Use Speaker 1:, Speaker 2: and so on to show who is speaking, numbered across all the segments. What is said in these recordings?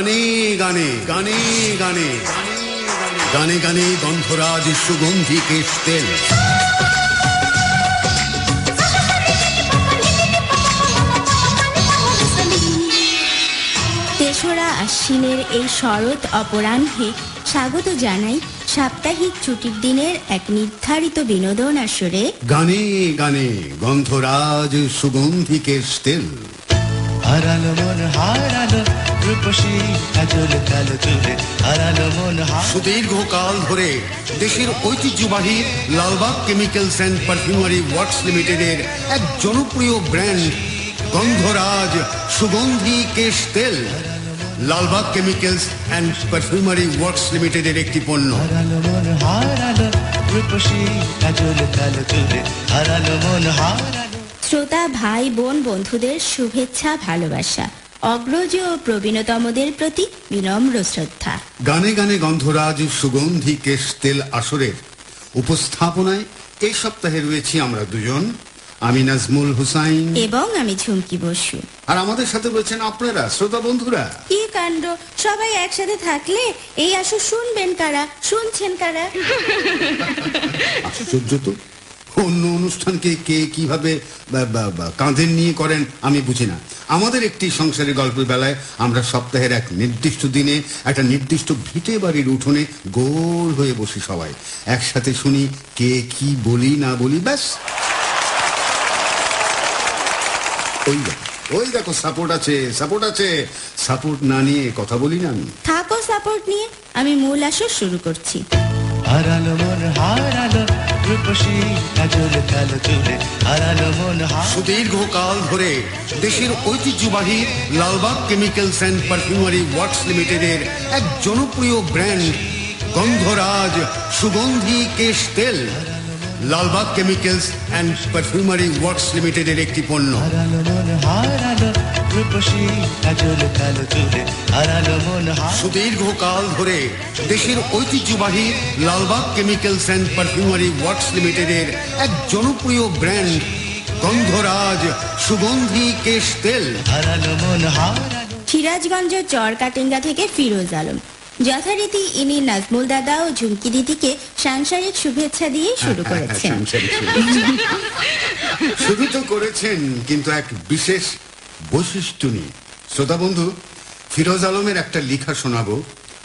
Speaker 1: গানে গানে গানে গানে। গানে গানে গন্ধরাজ সুগন্ধি কেশ তেল
Speaker 2: তেসরা আশ্বিনের এই শরৎ অপরাহ্নে স্বাগত জানাই সাপ্তাহিক ছুটির দিনের এক নির্ধারিত বিনোদন আসরে।
Speaker 1: গানে গানে গন্ধরাজ সুগন্ধি কেশ তেল
Speaker 3: হারালো মন হারালো রূপসী কাজল কালো চুলে। হারালো মন হারালো
Speaker 1: সুদীর্ঘ কাল ধরে দেশের ঐতিহ্যবাহী Lalbagh chemicals and perfumery works লিমিটেডের এক জনপ্রিয় ব্র্যান্ড গন্ধরাজ সুগন্ধি কেশ তেল Lalbagh chemicals and perfumery works লিমিটেডের একটি পণ্য।
Speaker 3: হারালো মন হারালো রূপসী কাজল কালো চুলে। হারালো মন হারালো
Speaker 2: শ্রোতা ভাই বোন বন্ধুদের শুভেচ্ছা ভালোবাসা। অগ্রজ ও প্রবীণতমদের প্রতি বিনম্র শ্রদ্ধা।
Speaker 1: গানে গানে গন্ধরাজ সুগন্ধি কেশ তেল আসরের উপস্থাপনায় এই সপ্তাহে রয়েছি আমরা দুজন। আমি নাজমুল হুসাইন।
Speaker 2: এবং আমি ঝুমকি বসু।
Speaker 1: আর আমাদের সাথে রয়েছেন আপনারা শ্রোতা বন্ধুরা।
Speaker 2: কি কাণ্ড? সবাই একসাথে থাকলে এই আসো শুনবেন কারা? শুনছেন কারা?
Speaker 1: আশ্চর্য তো। অন্য অনুষ্ঠানকে কে কীভাবে কাঁধে নিয়ে করেন আমি বুঝি না। আমাদের একটি সংসারের গল্পের বেলায় আমরা সপ্তাহের এক নির্দিষ্ট দিনে একটা নির্দিষ্ট ভিটে বাড়ির উঠোনে গোল হয়ে বসি সবাই। একসাথে শুনি কে কি বলি না বলি ব্যাস। ওই ওই দেখো সাপোর্ট আছে সাপোর্ট আছে। সাপোর্ট না নিয়ে কথা বলি না আমি।
Speaker 2: থাকো সাপোর্ট নিয়ে আমি মূল আসর শুরু করছি।
Speaker 3: হারালো মন হারালো। রূপসী কাজল
Speaker 1: ধরে দেশের ঐতিহ্যবাহী Lalbagh chemicals and perfumery works লিমিটেডের এক জনপ্রিয় ব্র্যান্ড গন্ধরাজ সুগন্ধি কেশ তেল। Lalbagh chemicals and perfumery works লিমিটেডের একটি পণ্য।
Speaker 3: হারালো মন হারালো রূপসী কাজল কালো চুলে হারালো মন হারালো
Speaker 1: সুদীর্ঘ কাল ধরে দেশের ঐতিহ্যবাহী Lalbagh chemicals and perfumery works লিমিটেডের এক জনপ্রিয় ব্র্যান্ড গন্ধরাজ সুগন্ধি কেশ তেল।
Speaker 3: হারালো মন হারালো
Speaker 2: সিরাজগঞ্জ চরকাটেঙ্গা থেকে ফিরোজ আলম। যথারীতি ইনি নাজমুল দাদা ও ঝুমকি দিদিকে সাংসারিক শুভেচ্ছা দিয়ে শুরু করেছেন।
Speaker 1: সাংসারিক শুরু তো করেছেন কিন্তু এক বিশেষ বৈশিষ্ট্য নিয়ে। শ্রোতা বন্ধু ফিরোজ আলমের একটা লেখা শোনাবো।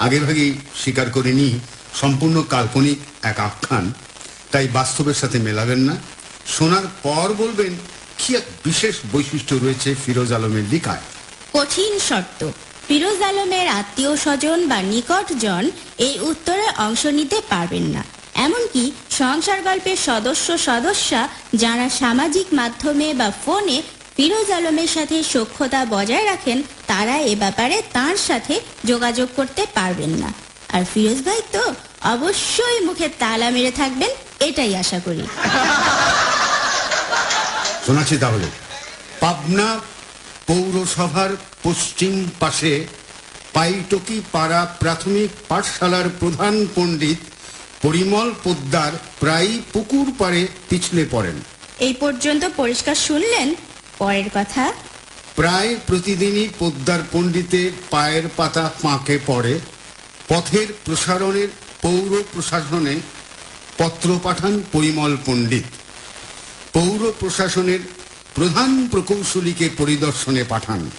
Speaker 1: আগে ভাগেই স্বীকার করে নি সম্পূর্ণ কাল্পনিক এক আখ্যান। তাই বাস্তবের সাথে মেলাবেন না। শোনার পর বলবেন কি এক বিশেষ বৈশিষ্ট্য রয়েছে ফিরোজ আলমের লেখায়?
Speaker 2: কঠিন শর্ত। ফিরোজ আলমের আত্মীয় স্বজন বা নিকটজন এই উত্তরে অংশ নিতে পারবেন না। এমনকি সংসার গল্পের সদস্য সদস্যা যারা সামাজিক মাধ্যমে বা ফোনে ফিরোজ আলমের সাথে সখ্যতা বজায় রাখেন, তারা এ ব্যাপারে তার সাথে যোগাযোগ করতে পারবেন না। আর ফিরোজ ভাই তো অবশ্যই মুখে তালা মেরে থাকবেন, এটাই আশা করি।
Speaker 1: শোনাচ্ছি তাহলে। পাবনা পৌরসভার পশ্চিম পাশে পাইটকি পাড়া প্রাথমিক পাঠশালার প্রধান পণ্ডিত পরিমল পোদ্দার প্রায় পুকুর পাড়ে পিছলে পড়েন।
Speaker 2: এই পর্যন্ত পরিষ্কার শুনলেন? পরের কথা।
Speaker 1: প্রায় প্রতিদিনই পোদ্দার পণ্ডিতে পায়ের পাতা পাঁকে পড়ে। পথের প্রসারণের পৌর প্রশাসনে পত্র পাঠান পরিমল পণ্ডিত। পৌর প্রশাসনের প্রধান প্রকৌশলীকে পরিদর্শনে পাঠান।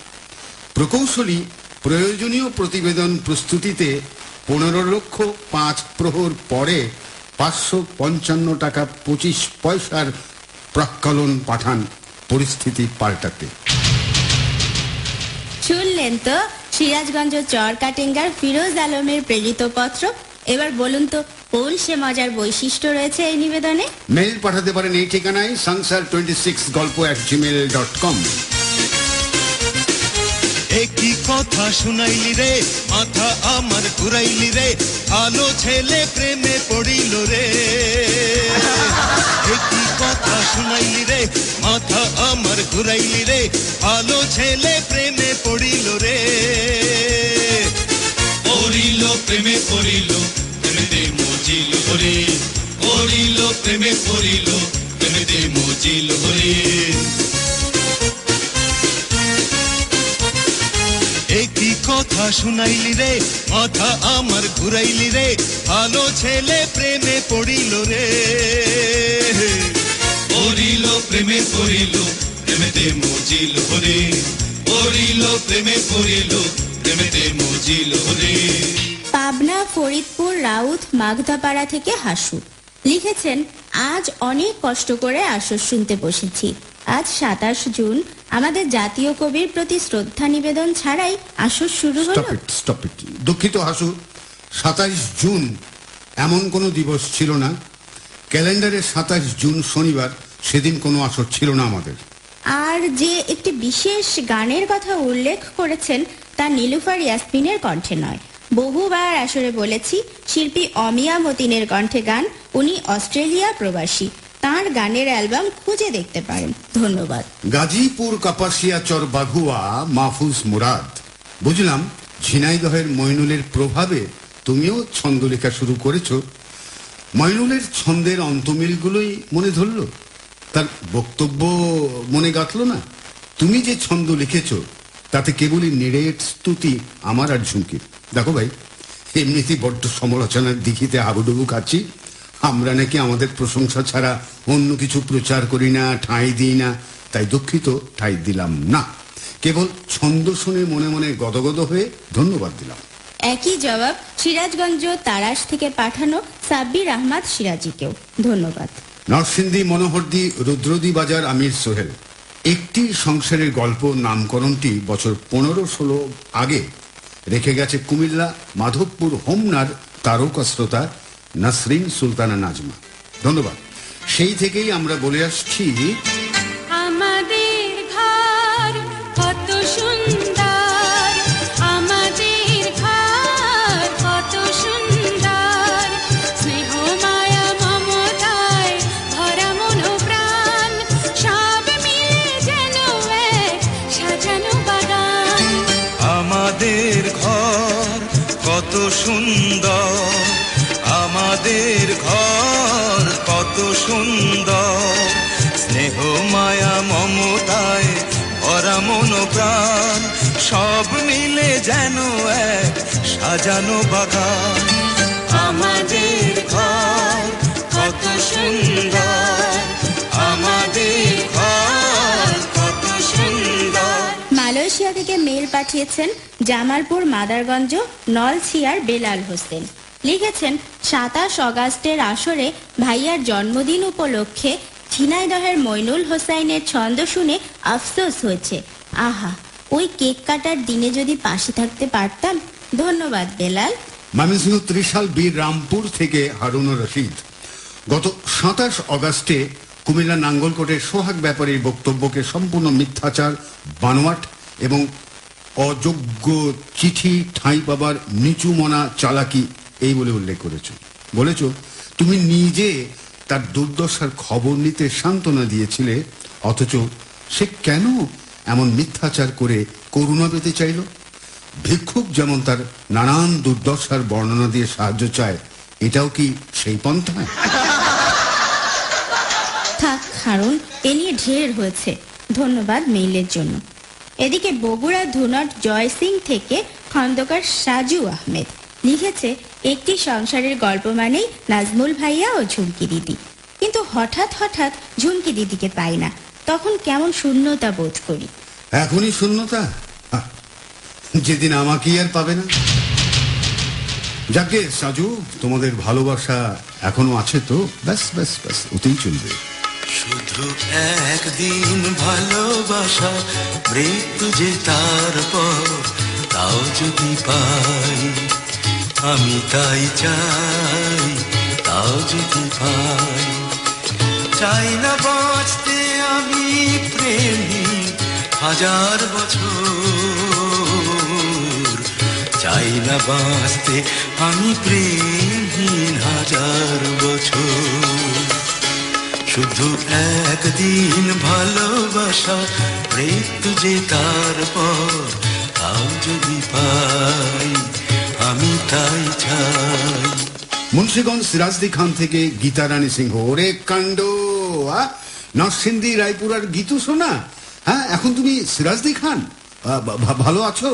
Speaker 1: প্রকৌশলী প্রয়োজনীয় প্রতিবেদন প্রস্তুতিতে পনেরো লক্ষ পাঁচ প্রহর পরে পাঁচশো পঞ্চান্ন টাকা পঁচিশ পয়সার প্রাক্কলন পাঠান পরিস্থিতি পাল্টাতে।
Speaker 2: শুনলেন তো, সিরাজগঞ্জ চরকাটেঙ্গার ফিরোজ আলমের প্রেরিত পত্র? এবার বলুন তো কোন সে মজার বৈশিষ্ট্য রয়েছে এই নিবেদনে?
Speaker 1: মেল পাঠাতে পারেন এই ঠিকানায় সংসার টোয়েন্টি সিক্স গল্প অ্যাট জিমেল ডট কম
Speaker 4: একই কথা শুনাইলি রে মাথা আমার ঘুরাইলি রে আলো ছেলে প্রেমে পড়িল রে। একই কথা শুনাইলি রে মাথা আমার ঘুরাইলি রে আলো ছেলে প্রেমে পড়িল রে। পড়িল প্রেমে পড়িল। মজিল হরে পড়িল প্রেমে পড়িল প্রেমেতে মজিল হরে। একই কথা শুনাইলি রে মাথা আমার ঘুরাইলি রে, ভালো ছেলে প্রেমে পড়িল রে। পড়িল প্রেমে পড়িল প্রেমেতে মজিল হরে। পড়িল প্রেমে পড়িল প্রেমেতে মজিল হরে।
Speaker 2: পাবনা ফরিদপুর রাউত মাগধাপাড়া থেকে হাসু। লিখেছেন আজ অনেক কষ্ট করে আসর শুনতে বসেছি। আজ সাতাশ জুন। আমাদের জাতীয় কবির প্রতি শ্রদ্ধা নিবেদন ছাড়াই আসর শুরু হলো।
Speaker 1: দুঃখিত হাসু। সাতাইশ জুন। এমন কোনো দিবস ছিল না। ক্যালেন্ডারে সাতাইশ জুন শনিবার সেদিন কোনো আসর ছিল না আমাদের।
Speaker 2: আর যে একটি বিশেষ গানের কথা উল্লেখ করেছেন তা নীলুফার ইয়াসমিনের কণ্ঠে নয়। বহুবার আসরে বলেছি, শিল্পী অমিয়া মতিনের কণ্ঠে গান, উনি অস্ট্রেলিয়া প্রবাসী। তার গানের অ্যালবাম খুঁজে দেখতে পারেন। ধন্যবাদ।
Speaker 1: গাজীপুর, কাপাসিয়া চর বাঘুয়া, মাহফুজ মুরাদ। বুঝলাম ঝিনাইদহের মইনুলের প্রভাবে তুমিও ছন্দ লেখা শুরু করেছ। মইনুলের ছন্দের অন্তমিলগুলোই মনে ধরলো। তার বক্তব্য মনে গাঁথল না। তুমি যে ছন্দ লিখেছ তাতে কেবলই নিরেট স্তুতি আমার আর ঝুঁকির দেখো ভাই এমনিতেই বড্ড সমালোচনার দিঘিতে হাবুডুবু খাচ্ছি আমরা নাকি আমাদের প্রশংসা ছাড়া অন্য কিছু প্রচার করি না ঠাঁই দিই না। তাই দুঃখিত ঠাঁই দিলাম না। কেবল ছন্দ শুনে মনে মনে গদগদ হয়ে ধন্যবাদ দিলাম।
Speaker 2: একই জবাব সিরাজগঞ্জ তারাস থেকে পাঠানো সাব্বির আহমাদ সিরাজিকেও। ধন্যবাদ।
Speaker 1: নরসিংদী মনোহরদি রুদ্রদি বাজার আমির সোহেল। একটি সংসারের গল্প নামকরণটি বছর পনেরো ষোলো আগে রেখে গেছে কুমিল্লা মাধবপুর হোমনার তারকা শ্রোতা নাসরিন সুলতানা নাজমা। ধন্যবাদ। সেই থেকেই আমরা বলে আসছি
Speaker 5: সুন্দর। আমাদের ঘর কত সুন্দর। স্নেহ, মায়া, মমতায় ভরা মন প্রাণ সব মিলে যেন এক সাজানো বাগান।
Speaker 4: আমাদের ঘর কত সুন্দর।
Speaker 2: থেকে মেল পাঠিয়েছেন জামালপুর মাদারগঞ্জ নলছিয়ার বেলাল হোসেন। লিখেছেন, সাতাশ অগাস্টের আসরে ভাইয়ার জন্মদিন উপলক্ষে ঝিনাইদহের মইনুল হোসাইনের ছন্দ শুনে আফসোস হয়েছে। আহা, ওই কেক কাটার দিনে যদি পাশে থাকতে পারতাম। ধন্যবাদ, বেলাল।
Speaker 1: ময়মনসিংহ ত্রিশাল বীর রামপুর থেকে হারুন রশিদ। গত সাতাশ অগাস্টে কুমিল্লা নাঙ্গলকোটের সোহাগ ব্যাপারীর বক্তব্যকে সম্পূর্ণ মিথ্যাচার, বানোয়াট এবং অযোগ্য চিঠি ঠাঁই পাবার নিচু মনা চালাকি এই বলে উল্লেখ করেছ। বলেছ, তুমি নিজে তার দুর্দশার খবর নিতে সান্ত্বনা দিয়েছিলে, অথচ সে কেন এমন মিথ্যাচার করে করুণা পেতে চাইল? ভিক্ষুক যেমন তার নানান দুর্দশার বর্ণনা দিয়ে সাহায্য চায়, এটাও কি সেই পন্থায়
Speaker 2: থাক, হারুন, এ নিয়ে ঢের হয়েছে। ধন্যবাদ মেইলের জন্য। এদিকে বগুড়া ধুনট জয় সিং থেকে খন্দকার সাজু আহমেদ। লিখেছে, একটি সংসারের গল্প মানেই নাজমুল ভাইয়া ও ঝুমকি দিদি। কিন্তু হঠাৎ হঠাৎ ঝুমকি দিদিকে পাই না। তখন কেমন শূন্যতা বোধ করি।
Speaker 1: এখনই শূন্যতা? যেদিন আমাকেই আর পাবে না। যাকে সাজু, তোমাদের ভালোবাসা এখনও আছে তো? ব্যাস ব্যাস ব্যাস, ওতেই চলবে।
Speaker 3: শুধু একদিন ভালোবাসা, মৃত্যু যে তারপর তাও যদি পাই, আমি তাই চাই, তাও যদি পাই। চাই না বাঁচতে আমি প্রেমী হাজার বছর। চাই না বাঁচতে আমি প্রেমহীন হাজার বছর। শুধু একদিন ভালোবাসা, মৃত্যু যে তারপর তাও যদি পাই, আমি তাই চাই।
Speaker 1: মুন্সিগঞ্জ সিরাজদি খান থেকে গীতা রানী সিংহ, ওরে কাণ্ড নরসিংদী, রায়পুরার গীতু শোনা হ্যাঁ এখন তুমি সিরাজদি খান ভালো আছো?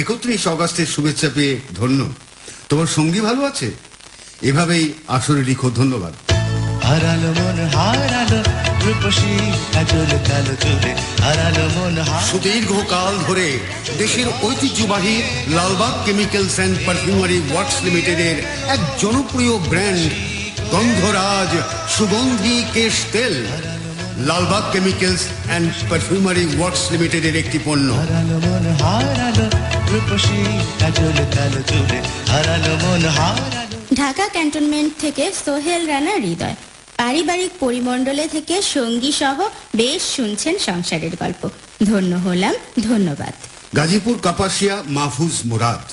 Speaker 1: একত্রিশ অগাস্টের শুভেচ্ছা পেয়ে ধন্য। তোমার সঙ্গী ভালো আছে? এভাবেই আসরে লিখো ধন্যবাদ।
Speaker 3: হারালো মন হারালো রূপসী কাজল কালো চুলে। হারালো মন হারালো
Speaker 1: সুদীর্ঘ ধরে দেশের ঐতিহ্যবাহী Lalbagh chemicals and perfumery works লিমিটেডের এক জনপ্রিয় ব্র্যান্ড গন্ধরাজ সুগন্ধি কেশ তেল Lalbagh chemicals and perfumery works লিমিটেডের একটি পণ্য।
Speaker 3: হারালো হারালো রূপসী কাজল কালো চুলে। হারালো হারালো
Speaker 2: ঢাকা ক্যান্টনমেন্ট থেকে সোহেল রানা হৃদয়। পারিবারিক পরিমণ্ডলে থেকে সঙ্গী সহ বেশ শুনছেন সংসারের গল্প। ধন্য হলাম ধন্যবাদ।
Speaker 1: গাজীপুর কাপাসিয়া মাহফুজ মুরাদ।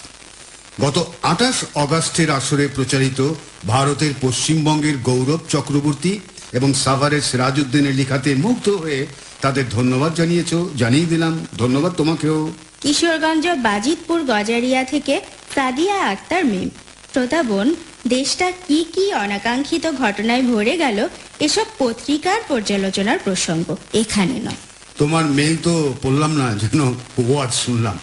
Speaker 1: গত আঠাশ অগাস্টের আসরে প্রচারিত ভারতের পশ্চিমবঙ্গের গৌরব চক্রবর্তী এবং সাভারের সিরাজউদ্দিনের লিখাতে মুগ্ধ হয়ে তাদের ধন্যবাদ জানিয়েছ জানিয়ে দিলাম। ধন্যবাদ তোমাকেও।
Speaker 2: কিশোরগঞ্জ বাজিতপুর গজারিয়া থেকে সাদিয়া আক্তার মেম। শ্রোতা বোন দেশটা কি কি অনাকাঙ্ক্ষিত ঘটনায় ভরে গেল এসব পত্রিকার পর্যালোচনার প্রসঙ্গ এখানে নয়।
Speaker 1: তোমার মেল তো পড়লাম না যেন ওয়াজ শুনলাম।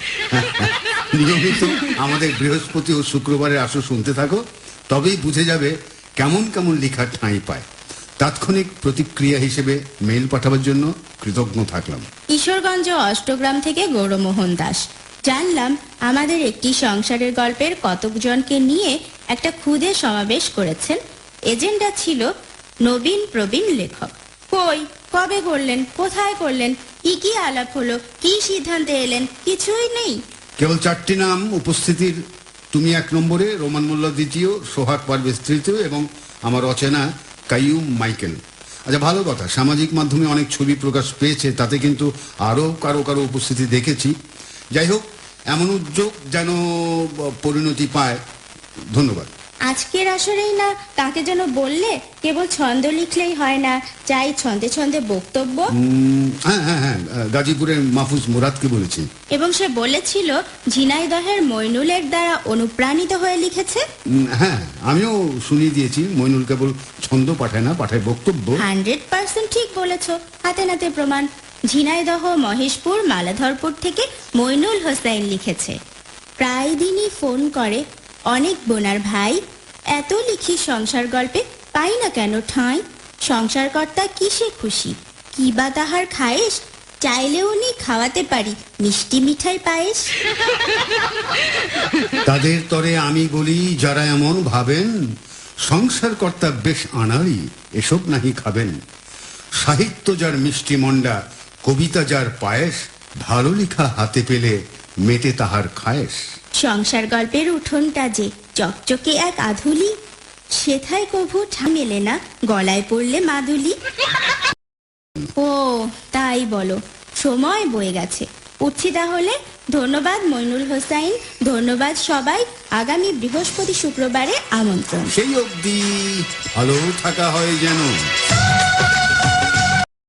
Speaker 1: নিয়মিত আমাদের বৃহস্পতি ও শুক্রবারের আসর শুনতে থাকো তবেই বুঝে যাবে কেমন কেমন লেখা ঠাঁই পায়। তাৎক্ষণিক প্রতিক্রিয়া হিসেবে মেল পাঠাবার জন্য কৃতজ্ঞ থাকলাম।
Speaker 2: ঈশ্বরগঞ্জ অষ্টগ্রাম থেকে গৌরমোহন দাস। জানলাম আমাদের একটি সংসারের গল্পের কতকজনকে নিয়ে একটা ক্ষুদে সমাবেশ করেছেন। এজেন্ডা ছিল নবীন প্রবীণ লেখক। কই, কবে করলেন, কোথায় করলেন, কি কি আলাপ হলো, কি সিদ্ধান্তে এলেন, কিছুই নেই।
Speaker 1: কেবল চারটি নাম উপস্থিতির, তুমি এক নম্বরে রোমান মোল্লা দ্বিতীয়, সোহাগ পারভেজ তৃতীয় এবং আমার অচেনা কাইয়ুম মাইকেল। আচ্ছা ভালো কথা, সামাজিক মাধ্যমে অনেক ছবি প্রকাশ পেয়েছে, তাতে কিন্তু আরও কারও কারও উপস্থিতি দেখেছি। যাই হোক এমন উদ্যোগ যেন পরিণতি পায়। ধন্যবাদ।
Speaker 2: আজকের আসরেই না কাকে যেন বললে কেবল ছন্দ লিখলেই হয় না চাই ছন্দে ছন্দে বক্তব্য।
Speaker 1: হ্যাঁ হ্যাঁ হ্যাঁ গাজীপুরের মাহফুজ মুরাদকে বলেছি।
Speaker 2: এবং সে বলেছিল ঝিনাইদহের মইনুলের দ্বারা অনুপ্রাণিত হয়ে লিখেছে।
Speaker 1: হ্যাঁ আমিও শুনিয়ে দিয়েছি মইনুল কেবল ছন্দ পাঠায় না পাঠায় বক্তব্য।
Speaker 2: হান্ড্রেড পার্সেন্ট ঠিক বলেছ হাতে নাতে প্রমাণ। ঝিনাইদহ, মহেশপুর, মালাধরপুর থেকে মইনুল হোসাইন লিখেছে। প্রায় দিনই ফোন করে অনেক বোনার ভাই, এত লিখি সংসার গল্পে পাই না কেন ঠাঁই? সংসারকর্তা কিসে খুশি? কি বা তাহার খায়েস চাইলে উনি খাওয়াতে পারি মিষ্টি মিঠাই পায়েস
Speaker 1: তাদের তরে আমি বলি, যারা এমন ভাবেন সংসার কর্তা বেশ আনাড়ি, এসব নাহি খাবেন। সাহিত্য যার মিষ্টি মন্ডা কবিতা যার পায়েস ভালো লেখা হাতে পেলে মেটে তাহার খায়েশ
Speaker 2: সংসার গল্পের উঠোনটা যে চকচকে এক আধুলি সেথায় কভু ঠা মেলে না গলায় পড়লে মাদুলি। ও তাই বলো সময় বয়ে গেছে। উঠছি তাহলে ধন্যবাদ মইনুল হোসাইন ধন্যবাদ সবাই আগামী বৃহস্পতি শুক্রবারে আমন্ত্রণ।
Speaker 1: সেই অবধি ভালো থাকা হয় যেন।